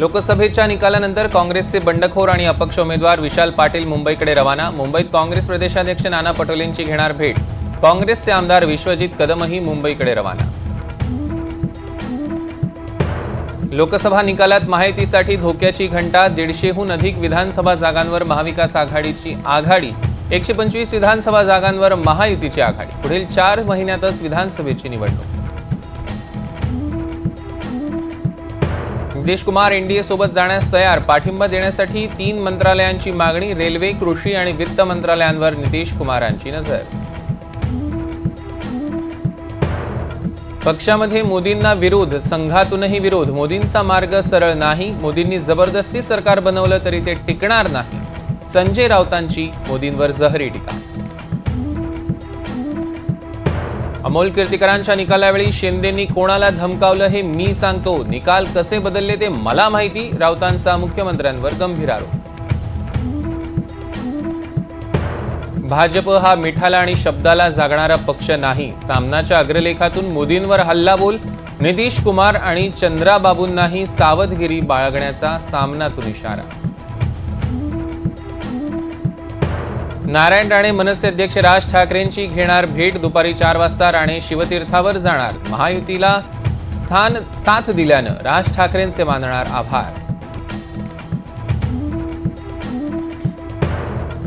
लोकसभेच्या निकालानंतर काँग्रेसचे बंडखोर आणि अपक्ष उमेदवार विशाल पाटील मुंबईकडे रवाना. मुंबईत काँग्रेस प्रदेशाध्यक्ष नाना पटोलेंची घेणार भेट. काँग्रेसचे आमदार विश्वजित कदमही मुंबईकडे रवाना. लोकसभा निकालात माहितीसाठी धोक्याची घंटा दीडशेहून अधिक विधानसभा जागांवर महाविकास आघाडीची आघाडी एकशे पंचवीस विधानसभा जागांवर महायुतीची आघाडी. पुढील चार महिन्यातच विधानसभेची निवडणूक. नितीश कुमार एनडीए सोबत जाण्यास तयार. पाठिंबा देण्यासाठी तीन मंत्रालयांची मागणी रेल्वे कृषी आणि वित्त मंत्रालयांवर नितीश कुमारांची नजर. पक्षामध्ये मोदींना विरोध संघातूनही विरोध. मोदींचा मार्ग सरळ नाही. मोदींनी जबरदस्ती सरकार बनवलं तरी ते टिकणार नाही. संजय राऊतांची मोदींवर जहरी टीका. अमोल कीर्तिकरांच्या निकालावेळी शिंदेंनी कोणाला धमकावलं हे मी सांगतो. निकाल कसे बदलले ते मला माहिती राऊतांचा मुख्यमंत्र्यांवर गंभीर आरोप. भाजप हा मिठाला आणि शब्दाला जागणारा पक्ष नाही. सामनाच्या अग्रलेखातून मोदींवर हल्लाबोल नितीश कुमार आणि चंद्राबाबूंनाही सावधगिरी बाळगण्याचा सामनातून इशारा. नारायण राणे मनसे अध्यक्ष राज ठाकरेंची घेणार भेट दुपारी चार वाजता राणे शिवतीर्थावर जाणार. महायुतीला स्थान साथ दिल्यानं राज ठाकरेंचे मानणार आभार.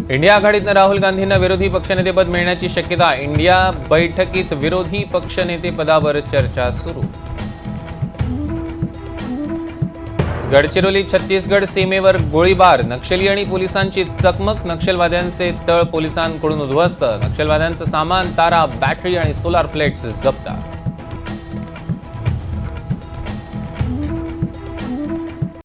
इंडिया आघाडीतनं राहुल गांधींना विरोधी पक्षनेतेपद मिळण्याची शक्यता इंडिया बैठकीत विरोधी पक्षनेतेपदावर चर्चा सुरू. गडचिरोली छत्तीसगड सीमेवर गोळीबार. नक्षली आणि पोलिसांची चकमक. नक्षलवाद्यांचे तळ पोलिसांकडून उद्ध्वस्त. नक्षलवाद्यांचं सामान तारा बॅटरी आणि सोलार प्लेट्स जप्त.